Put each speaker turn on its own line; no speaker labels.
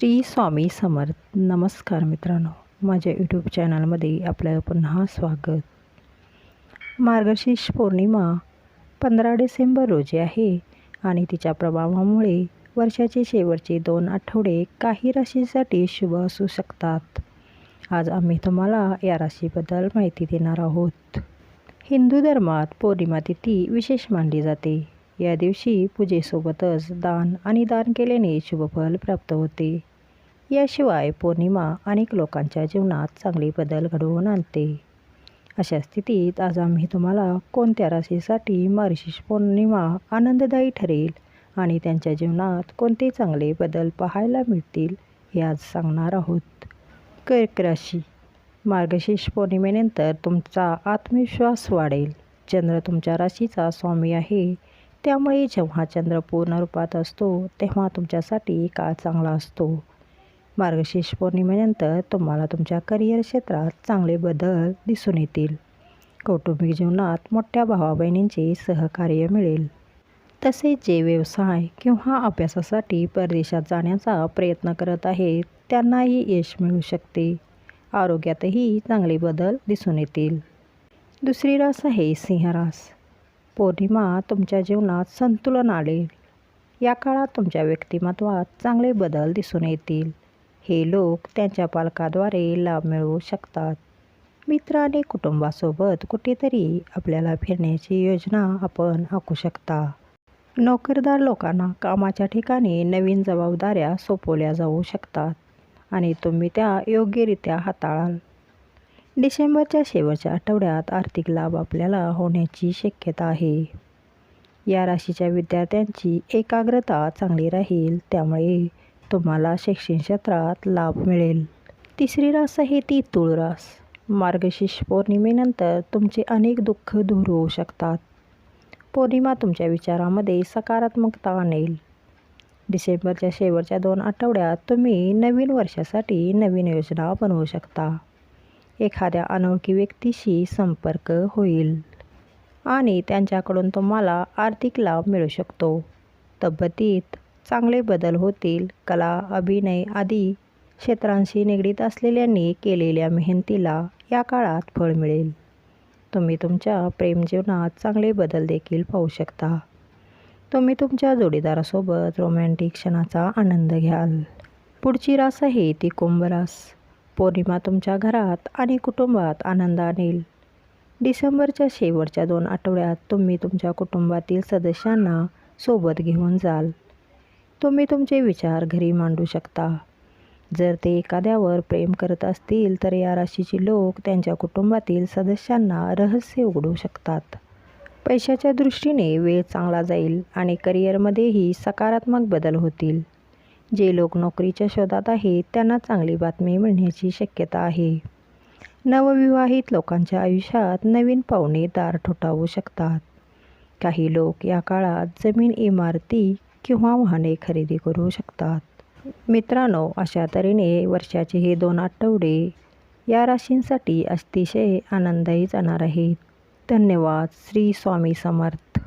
श्री स्वामी समर्थ. नमस्कार मित्रांनो. माझ्या यूट्यूब चॅनलमध्ये आपलं पुन्हा स्वागत. मार्गशीर्ष पौर्णिमा पंधरा डिसेंबर रोजी आहे आणि तिच्या प्रभावामुळे वर्षाचे शेवटचे दोन आठवडे काही राशीसाठी शुभ असू शकतात. आज आम्ही तुम्हाला या राशीबद्दल माहिती देणार आहोत. हिंदू धर्मात पौर्णिमा तिथी विशेष मानली जाते. या दिवशी पूजेसोबतच दान आणि दान केल्याने शुभफल प्राप्त होते. याशिवाय पौर्णिमा अनेक लोकांच्या जीवनात चांगले बदल घडवून आणते. अशा स्थितीत आज आम्ही तुम्हाला कोणत्या राशीसाठी मार्शिष पौर्णिमा आनंददायी ठरेल आणि त्यांच्या जीवनात कोणते चांगले बदल पाहायला मिळतील हे आज सांगणार आहोत. कर्क राशी. मार्गशीर्ष पौर्णिमेनंतर तुमचा आत्मविश्वास वाढेल. चंद्र तुमच्या राशीचा स्वामी आहे. त्यामुळे जेव्हा चंद्र पूर्ण रूपात असतो तेव्हा तुमच्यासाठी काळ चांगला असतो. मार्गशीर्ष पौर्णिमेनंतर तुम्हाला तुमच्या करिअर क्षेत्रात चांगले बदल दिसून येतील. कौटुंबिक जीवनात मोठ्या भावा बहिणींचे सहकार्य मिळेल. तसेच जे व्यवसाय किंवा अभ्यासासाठी परदेशात जाण्याचा प्रयत्न करत आहेत त्यांनाही यश मिळू शकते. आरोग्यातही चांगले बदल दिसून येतील. दुसरी रास आहे सिंहरास पौर्णिमा तुमच्या जीवनात संतुलन आले या काळात तुमच्या व्यक्तिमत्वात चांगले बदल दिसून येतील. हे लोक त्यांच्या पालकाद्वारे लाभ मिळवू शकतात. मित्र आणि कुटुंबासोबत कुठेतरी आपल्याला फिरण्याची योजना आपण आखू शकता. नोकरदार लोकांना कामाच्या ठिकाणी नवीन जबाबदाऱ्या सोपवल्या जाऊ शकतात आणि तुम्ही त्या योग्यरित्या हाताळाल. डिसेंबरच्या शेवटच्या आठवड्यात आर्थिक लाभ आपल्याला होण्याची शक्यता आहे. या राशीच्या विद्यार्थ्यांची एकाग्रता चांगली राहील त्यामुळे तुम्हाला शैक्षणिक क्षेत्रात लाभ मिळेल. तिसरी रास आहे ती तुळ रास. मार्गशीर्ष पौर्णिमेनंतर तुमचे अनेक दुःख दूर होऊ शकतात. पौर्णिमा तुमच्या विचारामध्ये सकारात्मकता आणेल. डिसेंबरच्या शेवटच्या दोन आठवड्यात तुम्ही नवीन वर्षासाठी नवीन योजना बनवू शकता. एखाद्या अनोळखी व्यक्तीशी संपर्क होईल आणि त्यांच्याकडून तुम्हाला आर्थिक लाभ मिळू शकतो. तब्येतीत चांगले बदल होतील. कला अभिनय आदी क्षेत्रांशी निगडीत असलेल्यांनी केलेल्या मेहनतीला या काळात फळ मिळेल. तुम्ही तुमच्या प्रेमजीवनात चांगले बदल देखील पाहू शकता. तुम्ही तुमच्या जोडीदारासोबत रोमॅन्टिक क्षणाचा आनंद घ्याल. पुढची रास आहे ती कुंभरास. पौर्णिमा तुमच्या घरात आणि कुटुंबात आनंद आणेल. डिसेंबरच्या शेवटच्या दोन आठवड्यात तुम्ही तुमच्या कुटुंबातील सदस्यांना सोबत घेऊन जाल. तुम्ही तुमचे विचार घरी मांडू शकता. जर ते एखाद्यावर प्रेम करत असतील तर या राशीचे लोक त्यांच्या कुटुंबातील सदस्यांना रहस्य उघडू शकतात. पैशाच्या दृष्टीने वेळ चांगला जाईल आणि करिअरमध्येही सकारात्मक बदल होतील. जे लोक नोकरीच्या शोधात आहेत त्यांना चांगली बातमी मिळण्याची शक्यता आहे. नवविवाहित लोकांच्या आयुष्यात नवीन पाहुणे दार ठोठावू शकतात. काही लोक या काळात जमीन इमारती किंवा वाहने खरेदी करू शकतात. मित्रांनो अशा तऱ्हेने वर्षाचे हे दोन आठवडे या राशींसाठी अतिशय आनंददायी जाणार आहेत. धन्यवाद. श्री स्वामी समर्थ.